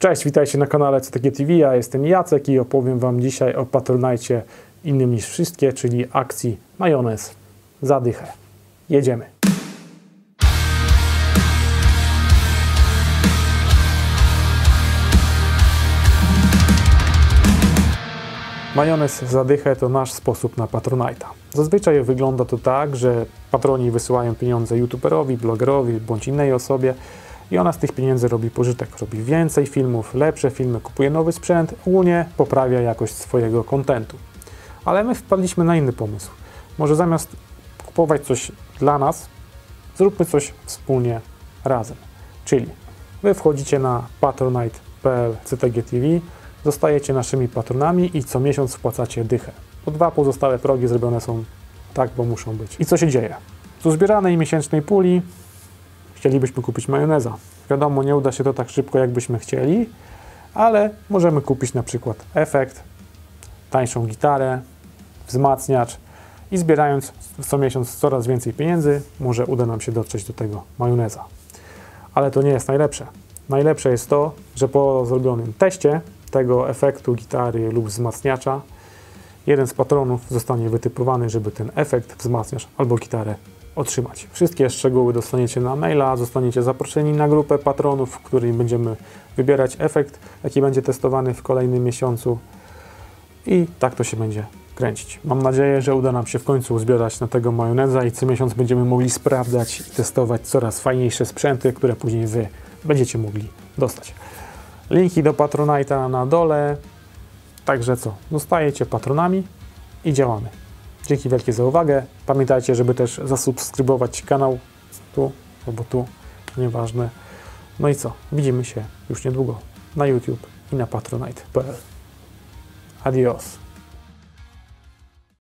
Cześć, witajcie na kanale CTG TV. Ja jestem Jacek i opowiem Wam dzisiaj o Patronite innym niż wszystkie, czyli akcji majonez za dychę. Jedziemy. Majonez za dychę to nasz sposób na Patronite'a. Zazwyczaj wygląda to tak, że patroni wysyłają pieniądze youtuberowi, blogerowi bądź innej osobie i ona z tych pieniędzy robi pożytek. Robi więcej filmów, lepsze filmy, kupuje nowy sprzęt, ogólnie poprawia jakość swojego kontentu. Ale my wpadliśmy na inny pomysł. Może zamiast kupować coś dla nas, zróbmy coś wspólnie razem. Czyli wy wchodzicie na patronite.pl CTGTV, zostajecie naszymi patronami i co miesiąc wpłacacie dychę. Po dwa pozostałe progi zrobione są tak, bo muszą być. I co się dzieje? Z uzbieranej miesięcznej puli chcielibyśmy kupić majoneza. Wiadomo, nie uda się to tak szybko, jakbyśmy chcieli, ale możemy kupić na przykład efekt, tańszą gitarę, wzmacniacz i zbierając co miesiąc coraz więcej pieniędzy, może uda nam się dotrzeć do tego majoneza. Ale to nie jest najlepsze. Najlepsze jest to, że po zrobionym teście tego efektu gitary lub wzmacniacza, jeden z patronów zostanie wytypowany, żeby ten efekt, wzmacniacz albo gitarę otrzymać. Wszystkie szczegóły dostaniecie na maila, zostaniecie zaproszeni na grupę patronów, w której będziemy wybierać efekt, jaki będzie testowany w kolejnym miesiącu i tak to się będzie kręcić. Mam nadzieję, że uda nam się w końcu uzbierać na tego majoneza i co miesiąc będziemy mogli sprawdzać i testować coraz fajniejsze sprzęty, które później Wy będziecie mogli dostać. Linki do Patronite'a na dole. Także co? Zostajecie patronami i działamy. Dzięki wielkie za uwagę. Pamiętajcie, żeby też zasubskrybować kanał tu albo tu, nieważne. No i co? Widzimy się już niedługo na YouTube i na patronite.pl. Adios.